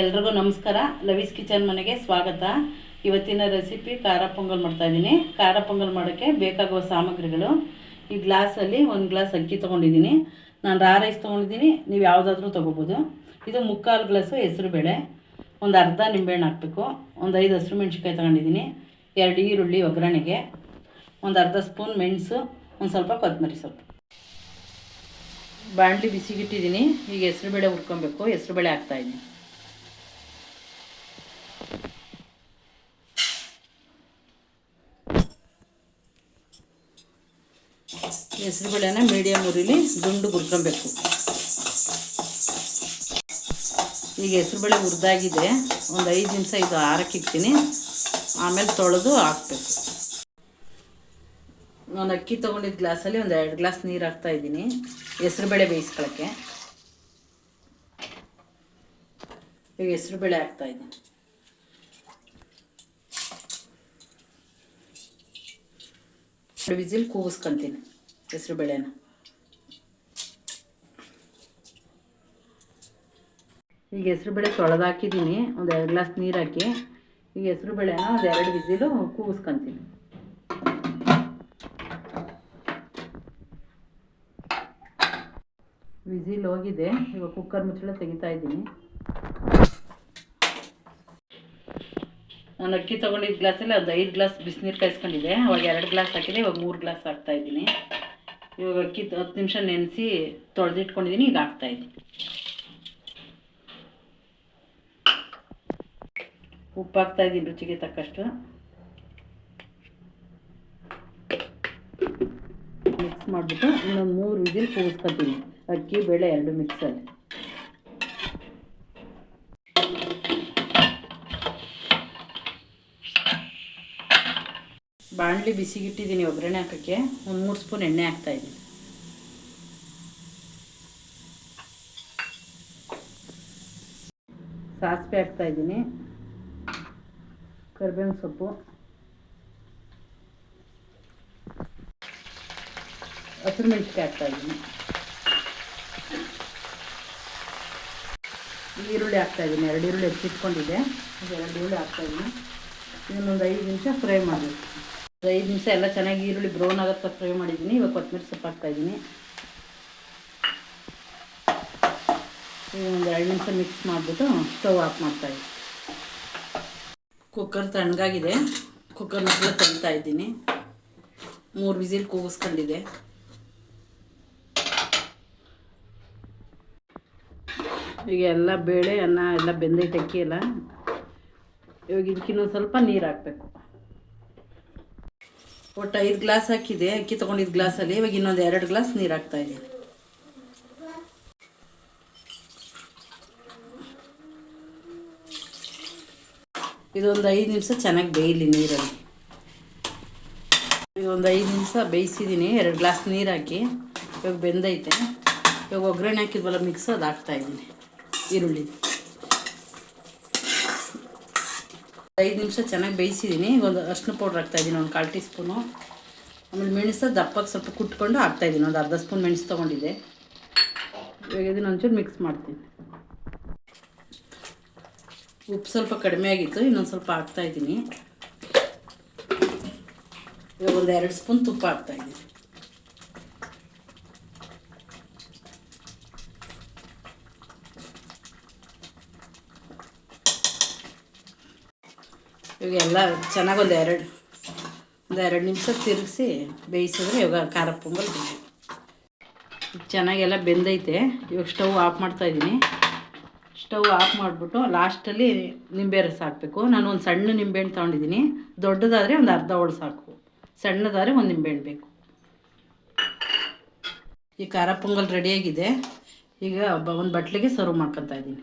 ಎಲ್ರಿಗೂ ನಮಸ್ಕಾರ. ಲವೀಸ್ ಕಿಚನ್ ಮನೆಗೆ ಸ್ವಾಗತ. ಇವತ್ತಿನ ರೆಸಿಪಿ ಖಾರ ಪೊಂಗಲ್ ಮಾಡ್ತಾಯಿದ್ದೀನಿ ಖಾರ ಪೊಂಗಲ್ ಮಾಡೋಕ್ಕೆ ಬೇಕಾಗುವ ಸಾಮಗ್ರಿಗಳು. ಈ ಗ್ಲಾಸಲ್ಲಿ ಒಂದು ಗ್ಲಾಸ್ ಅಕ್ಕಿ ತೊಗೊಂಡಿದ್ದೀನಿ. ನಾನು ರಾ ರೈಸ್ ತೊಗೊಂಡಿದ್ದೀನಿ. ನೀವು ಯಾವುದಾದ್ರೂ ತೊಗೋಬೋದು. ಇದು ಮುಕ್ಕಾಲು ಗ್ಲಾಸು ಹೆಸರುಬೇಳೆ ಒಂದು ಅರ್ಧ ನಿಂಬೆಹಣ್ಣು ಹಾಕಬೇಕು. ಒಂದು ಐದು ಹಸಿರು ಮೆಣ್ಸಿನ್ಕಾಯಿ ತೊಗೊಂಡಿದ್ದೀನಿ. ಎರಡು ಈರುಳ್ಳಿ ಒಗ್ಗರಣೆಗೆ. ಒಂದು ಅರ್ಧ ಸ್ಪೂನ್ ಮೆಣಸು. ಒಂದು ಸ್ವಲ್ಪ ಕೊತ್ತಂಬರಿ ಸೊಪ್ಪು. ಬಾಣಲಿ ಬಿಸಿಗಿಟ್ಟಿದ್ದೀನಿ. ಈಗ ಹೆಸರುಬೇಳೆ ಹುರ್ಕೊಬೇಕು. ಹೆಸರುಬೇಳೆ ಹಾಕ್ತಾಯಿದ್ದೀನಿ ಹೆಸರುಬೇಳೆನ ಮೀಡಿಯಮ್ ಉರಿಲಿ ದುಂಡು ಹುರ್ಕೊಬೇಕು ಈಗ ಹೆಸರುಬೇಳೆ ಹುರಿದಾಗಿದೆ. ಒಂದು ಐದು ನಿಮಿಷ ಇದು ಆರಕ್ಕಿಡ್ತೀನಿ ಆಮೇಲೆ ತೊಳೆದು ಹಾಕ್ಬೇಕು. ನಾನು ಅಕ್ಕಿ ತೊಗೊಂಡಿದ್ದ ಗ್ಲಾಸಲ್ಲಿ ಒಂದು ಎರಡು ಗ್ಲಾಸ್ ನೀರು ಹಾಕ್ತಾ ಇದ್ದೀನಿ. ಹೆಸರುಬೇಳೆ ಬೇಯಿಸ್ಕೊಳ್ಳೋಕ್ಕೆ ಈಗ ಹೆಸರುಬೇಳೆ ಹಾಕ್ತಾ ಇದ್ದೀನಿ. ಕೂಗಿಸ್ಕೊಂತೀನಿ ಕೂಗಿಸ್ಕೊತೀನಿ. ಹೆಸರುಬೇಳೆನ. ಈಗ ಹೆಸರುಬೇಳೆ ತೊಳೆದಾಕಿದ್ದೀನಿ, ಒಂದು ಎರಡು ಗ್ಲಾಸ್ ನೀರು ಹಾಕಿ ಈಗ ಹೆಸರುಬೇಳೆನ ಒಂದು ಎರಡು ಬಿಸಿಲು ಕೂಗಿಸ್ಕೊಂತೀನಿ. ವಿಸಿಲ್ ಹೋಗಿದೆ, ಇವಾಗ ಕುಕ್ಕರ್ ಮುಚ್ಚಳ ತೆಗಿತಾ ಇದ್ದೀನಿ. ನಾನು ಅಕ್ಕಿ ತೊಗೊಂಡಿದ್ದ ಗ್ಲಾಸಲ್ಲಿ ಒಂದು ಐದು ಗ್ಲಾಸ್ ಬಿಸಿನೀರು ಕಾಯಿಸ್ಕೊಂಡಿದ್ದೆ, ಅವಾಗ ಎರಡು ಗ್ಲಾಸ್ ಹಾಕಿದೆ, ಇವಾಗ ಮೂರು ಗ್ಲಾಸ್ ಹಾಕ್ತಾ ಇದ್ದೀನಿ. ಇವಾಗ ಅಕ್ಕಿ ಹತ್ತು ನಿಮಿಷ ನೆನೆಸಿ ತೊಳೆದಿಟ್ಕೊಂಡಿದ್ದೀನಿ ಈಗ ಹಾಕ್ತಾ ಇದ್ದೀನಿ ಉಪ್ಪು ಹಾಕ್ತಾ ಇದ್ದೀನಿ ರುಚಿಗೆ ತಕ್ಕಷ್ಟು. ಮಿಕ್ಸ್ ಮಾಡಿಬಿಟ್ಟು ಇನ್ನೊಂದು ಮೂರು ವಿಸಿಲ್ ಕೂಗಿಸ್ಕೊತೀನಿ. ಅಕ್ಕಿ, ಬೇಳೆ ಎರಡು ಮಿಕ್ಸಲ್ಲಿ ಬಾಣಲಿ ಬಿಸಿಗಿಟ್ಟಿದ್ದೀನಿ ಒಗ್ಗರಣೆ ಹಾಕೋಕ್ಕೆ. ಒಂದು ಮೂರು ಸ್ಪೂನ್ ಎಣ್ಣೆ ಹಾಕ್ತಾ ಇದ್ದೀನಿ. ಸಾಸಿವೆ ಹಾಕ್ತಾಯಿದ್ದೀನಿ ಕರಿಬೇವಿನ ಸೊಪ್ಪು. ಹಸಿರು ಮೆಣಸಿಕಾಯಿ ಹಾಕ್ತಾಯಿದ್ದೀನಿ ಈರುಳ್ಳಿ ಹಾಕ್ತಾಯಿದ್ದೀನಿ ಎರಡು ಈರುಳ್ಳಿ ಹೆಚ್ಚಿಟ್ಕೊಂಡಿದ್ದೆ. ಎರಡು ಈರುಳ್ಳಿ ಹಾಕ್ತಾಯಿದ್ದೀನಿ ಇನ್ನೊಂದು ಐದು ನಿಮಿಷ ಫ್ರೈ ಮಾಡಬೇಕು. ಐದು ನಿಮಿಷ ಎಲ್ಲ ಚೆನ್ನಾಗಿ ಈರುಳ್ಳಿ ಬ್ರೌನ್ ಆಗುತ್ತೆ ಫ್ರೈ ಮಾಡಿದ್ದೀನಿ. ಇವಾಗ ಕೊತ್ತಂಬರಿ ಸೊಪ್ಪು ಹಾಕ್ತಾ ಇದ್ದೀನಿ. ಒಂದು ಎರಡು ನಿಮಿಷ ಮಿಕ್ಸ್ ಮಾಡಿಬಿಟ್ಟು ಸ್ಟವ್ ಆಫ್ ಮಾಡ್ತಾಯಿದ್ದೀನಿ ಕುಕ್ಕರ್ ತಣ್ಣಗಾಗಿದೆ. ಕುಕ್ಕರ್ ಮುಚ್ಚಳ ತೆಗಿತಾ ಇದ್ದೀನಿ. ಮೂರು ವಿಸಿಲ್ ಕೂಗಿಸ್ಕೊಂಡಿದೆ. ಈಗ ಎಲ್ಲ ಬೇಳೆ, ಅನ್ನ ಎಲ್ಲ ಬೆಂದೈತೆ ಅಕ್ಕಿ ಎಲ್ಲ ಇವಾಗ ಇದಕ್ಕಿನ್ನೊಂದು ಸ್ವಲ್ಪ ನೀರು ಹಾಕಬೇಕು. ಒಟ್ಟು ಐದು ಗ್ಲಾಸ್ ಹಾಕಿದೆ, ಅಕ್ಕಿ ತೊಗೊಂಡಿದ್ದ ಗ್ಲಾಸಲ್ಲಿ. ಇವಾಗ ಇನ್ನೊಂದು ಎರಡು ಗ್ಲಾಸ್ ನೀರು ಹಾಕ್ತಾ ಇದ್ದೀನಿ. ಇದೊಂದು ಐದು ನಿಮಿಷ ಚೆನ್ನಾಗಿ ಬೇಯಲಿ ನೀರಲ್ಲಿ. ಇದೊಂದು ಐದು ನಿಮಿಷ ಬೇಯಿಸಿದ್ದೀನಿ, ಎರಡು ಗ್ಲಾಸ್ ನೀರು ಹಾಕಿ. ಇವಾಗ ಬೆಂದೈತೆ. ಇವಾಗ ಒಗ್ಗರಣೆ ಹಾಕಿದ್ವಲ್ಲ, ಮಿಕ್ಸ್ ಅದು ಹಾಕ್ತಾಯಿದ್ದೀನಿ ಈರುಳ್ಳಿ. ಐದು ನಿಮಿಷ ಚೆನ್ನಾಗಿ ಬೇಯಿಸಿದ್ದೀನಿ ಈಗ ಒಂದು ಅರ್ಶಿನ ಪೌಡ್ರ್ ಹಾಕ್ತಾಯಿದ್ದೀನಿ ಒಂದು ಕಾಲು ಟೀ ಸ್ಪೂನು ಆಮೇಲೆ ಮೆಣಸು ದಪ್ಪಕ್ಕೆ ಸ್ವಲ್ಪ ಕುಟ್ಕೊಂಡು ಹಾಕ್ತಾಯಿದ್ದೀನಿ ಒಂದು ಅರ್ಧ ಸ್ಪೂನ್ ಮೆಣಸು ತೊಗೊಂಡಿದ್ದೆ. ಇವಾಗ ಇದನ್ನ ಒಂಚೂರು ಮಿಕ್ಸ್ ಮಾಡ್ತೀನಿ. ಉಪ್ಪು ಸ್ವಲ್ಪ ಕಡಿಮೆ ಆಗಿತ್ತು, ಇನ್ನೊಂದು ಸ್ವಲ್ಪ ಹಾಕ್ತಾಯಿದ್ದೀನಿ ಇವಾಗ ಒಂದು ಎರಡು ಸ್ಪೂನ್ ತುಪ್ಪ ಹಾಕ್ತಾಯಿದ್ದೀನಿ ಇವಾಗ ಎಲ್ಲ ಚೆನ್ನಾಗಿ ಒಂದು ಎರಡು ಒಂದು ಎರಡು ನಿಮಿಷ ತಿರುಗಿಸಿ ಬೇಯಿಸಿದ್ರೆ ಇವಾಗ ಖಾರ ಪೊಂಗಲ್ ಚೆನ್ನಾಗೆಲ್ಲ ಬೆಂದೈತೆ. ಇವಾಗ ಸ್ಟವ್ ಆಫ್ ಮಾಡ್ತಾಯಿದ್ದೀನಿ ಸ್ಟವ್ ಆಫ್ ಮಾಡಿಬಿಟ್ಟು ಲಾಸ್ಟಲ್ಲಿ ನಿಂಬೆ ರಸ ಹಾಕಬೇಕು. ನಾನು ಒಂದು ಸಣ್ಣ ನಿಂಬೆಹಣ್ಣು ತೊಗೊಂಡಿದ್ದೀನಿ. ದೊಡ್ಡದಾದರೆ ಒಂದು ಅರ್ಧ ಒಳ ಸಾಕು. ಸಣ್ಣದಾದರೆ ಒಂದು ನಿಂಬೆಹಣ್ಣು ಬೇಕು. ಈ ಖಾರ ಪೊಂಗಲ್ ರೆಡಿಯಾಗಿದೆ ಈಗ ಒಂದು ಬಟ್ಲಿಗೆ ಸರ್ವ್ ಮಾಡ್ಕೊತಾ ಇದ್ದೀನಿ.